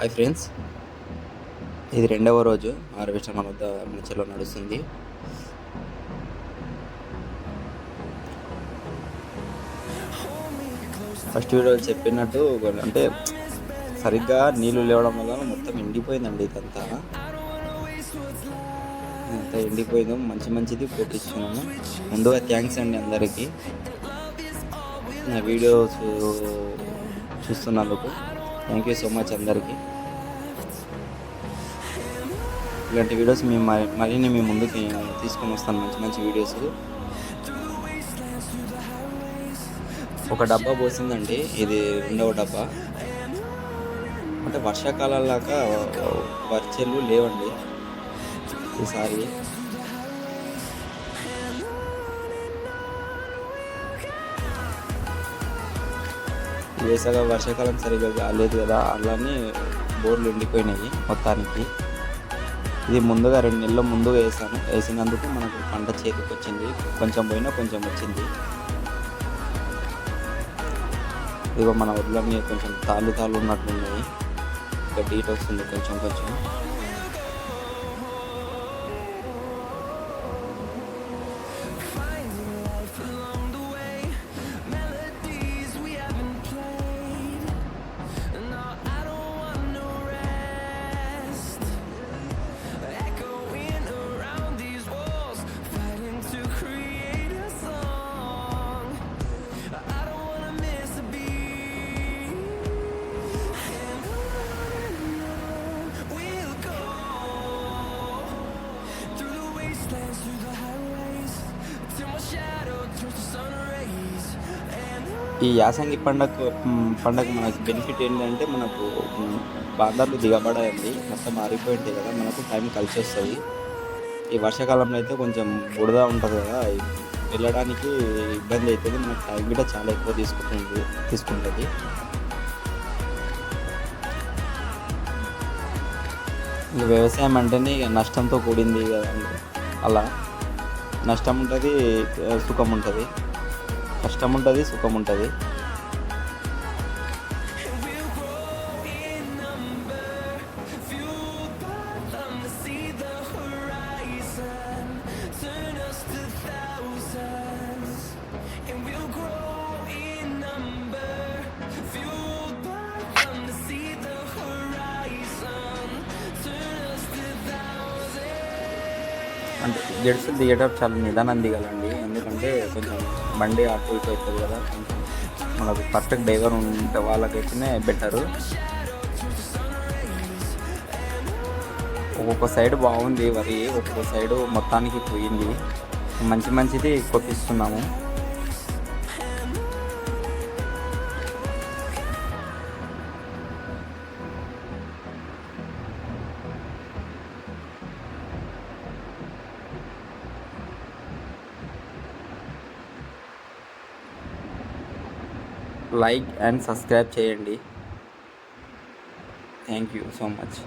Hi friends ఇది రెండవ రోజు హార్వెస్టర్ మన వద్ద మన నడుస్తుంది. ఫస్ట్ వీడియో చెప్పినట్టు అంటే సరిగ్గా నీళ్ళు లేవడం వల్ల మొత్తం ఎండిపోయిందండి ఇదంతా. అంతా ఎండిపోయిందో. మంచి మంచిది కొట్టించుకున్నాము. ముందుగా థ్యాంక్స్ అండి అందరికీ. నా వీడియోస్ చూస్తున్నందుకు. థ్యాంక్ యూ సో మచ్ అందరికీ. ఇలాంటి వీడియోస్ మేము మరి- మరిన్ని మీ ముందుకి తీసుకొని వస్తాను. మంచి మంచి వీడియోస్. ఒక డబ్బా పోసిందండి. ఇది రెండవ డబ్బా. అంటే వర్షాకాలంలాగా వర్చెలు లేవండి. ఈసారి. వేసగా వర్షాకాలం సరిగ్గా లేదు కదా. అలానే బోర్లు ఎండిపోయినాయి మొత్తానికి. ఇది ముందుగా రెండు నెలల ముందుగా వేసాను. వేసినందుకు మనకు పంట చేతికి వచ్చింది కొంచెం పోయినా కొంచెం వచ్చింది. ఇదిగో మన వడ్లన్నీ కొంచెం తాళ్ళు తాళ్ళు ఉన్నట్లున్నాయి. ఇంకా డీట్ వస్తుంది కొంచెం కొంచెం. ఈ యాసంగి పండగ పండగ మనకు బెనిఫిట్ ఏంటంటే మనకు బాధలు దిగబడాయండి మొత్తం మారిపోయింటాయి కదా. మనకు టైం కలిసి వస్తుంది. ఈ వర్షాకాలంలో అయితే కొంచెం బుడద ఉంటుంది కదా. వెళ్ళడానికి ఇబ్బంది అవుతుంది మనకు టైం కూడా చాలా ఎక్కువ తీసుకుంటుంది తీసుకుంటుంది. వ్యవసాయం అంటేనే ఇక నష్టంతో కూడింది కదండి అలా. నష్టం ఉంటుంది సుఖం ఉంటుంది. కష్టం ఉంటుంది సుఖం ఉంటుంది. అంటే జెడ్స్ దిగేటప్పుడు చాలా నిదానం దిగాలండి. ఎందుకంటే కొంచెం బండి అటు ఇటు అవుతుంది కదా. కొంచెం మనకు పర్ఫెక్ట్ డ్రైవర్ ఉంటే వాళ్ళకైతేనే బెటరు ఒక్కొక్క సైడ్ బాగుంది వరి ఒక్కొక్క సైడ్ మొత్తానికి పోయింది. మంచి మంచిది కొట్టిస్తున్నాము. లైక్ అండ్ సబ్స్క్రైబ్ చేయండి. Thank you so much.